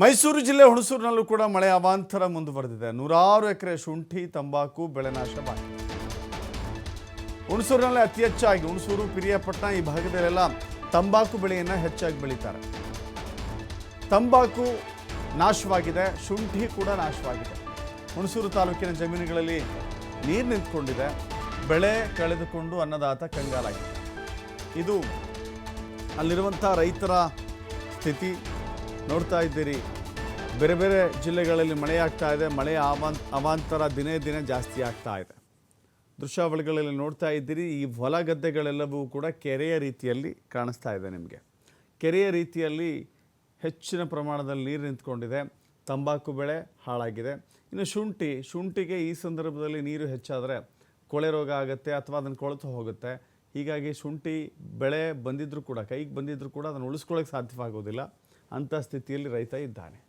ಮೈಸೂರು ಜಿಲ್ಲೆ ಹುಣಸೂರಿನಲ್ಲೂ ಕೂಡ ಮಳೆ ಅವಾಂತರ ಮುಂದುವರೆದಿದೆ. ನೂರಾರು ಎಕರೆ ಶುಂಠಿ, ತಂಬಾಕು ಬೆಳೆ ನಾಶವಾಗಿದೆ ಹುಣಸೂರಿನಲ್ಲಿ ಅತಿ ಹೆಚ್ಚಾಗಿ ಹುಣಸೂರು, ಪಿರಿಯಾಪಟ್ಟಣ ಈ ಭಾಗದಲ್ಲೆಲ್ಲ ತಂಬಾಕು ಬೆಳೆಯನ್ನು ಹೆಚ್ಚಾಗಿ ಬೆಳೀತಾರೆ. ತಂಬಾಕು ನಾಶವಾಗಿದೆ, ಶುಂಠಿ ಕೂಡ ನಾಶವಾಗಿದೆ. ಹುಣಸೂರು ತಾಲೂಕಿನ ಜಮೀನುಗಳಲ್ಲಿ ನೀರು ನಿಂತ್ಕೊಂಡಿದೆ. ಬೆಳೆ ಕಳೆದುಕೊಂಡು ಅನ್ನದಾತ ಕಂಗಾಲಾಗಿದೆ. ಇದು ಅಲ್ಲಿರುವಂಥ ರೈತರ ಸ್ಥಿತಿ. ನೋಡ್ತಾ ಇದ್ದೀರಿ. ಬೇರೆ ಬೇರೆ ಜಿಲ್ಲೆಗಳಲ್ಲಿ ಮಳೆಯಾಗ್ತಾ ಇದೆ. ಮಳೆಯ ಅವಾನ್ ಅವಾಂತರ ದಿನೇ ದಿನೇ ಜಾಸ್ತಿ ಆಗ್ತಾ ಇದೆ. ದೃಶ್ಯಾವಳಿಗಳಲ್ಲಿ ನೋಡ್ತಾ ಇದ್ದೀರಿ. ಈ ಹೊಲ ಗದ್ದೆಗಳೆಲ್ಲವೂ ಕೂಡ ಕೆರೆಯ ರೀತಿಯಲ್ಲಿ ಕಾಣಿಸ್ತಾ ಇದೆ ನಿಮಗೆ. ಕೆರೆಯ ರೀತಿಯಲ್ಲಿ ಹೆಚ್ಚಿನ ಪ್ರಮಾಣದಲ್ಲಿ ನೀರು ನಿಂತ್ಕೊಂಡಿದೆ. ತಂಬಾಕು ಬೆಳೆ ಹಾಳಾಗಿದೆ. ಇನ್ನು ಶುಂಠಿ, ಶುಂಠಿಗೆ ಈ ಸಂದರ್ಭದಲ್ಲಿ ನೀರು ಹೆಚ್ಚಾದರೆ ಕೊಳೆ ರೋಗ ಆಗುತ್ತೆ ಅಥವಾ ಅದನ್ನು ಕೊಳೆತು ಹೋಗುತ್ತೆ. ಹೀಗಾಗಿ ಶುಂಠಿ ಬೆಳೆ ಬಂದಿದ್ದರೂ ಕೂಡ, ಕೈಗೆ ಬಂದಿದ್ದರೂ ಕೂಡ ಅದನ್ನು ಉಳಿಸ್ಕೊಳ್ಳೋಕ್ಕೆ ಸಾಧ್ಯವಾಗೋದಿಲ್ಲ. ಅಂಥ ಸ್ಥಿತಿಯಲ್ಲಿ ರೈತ ಇದ್ದಾನೆ.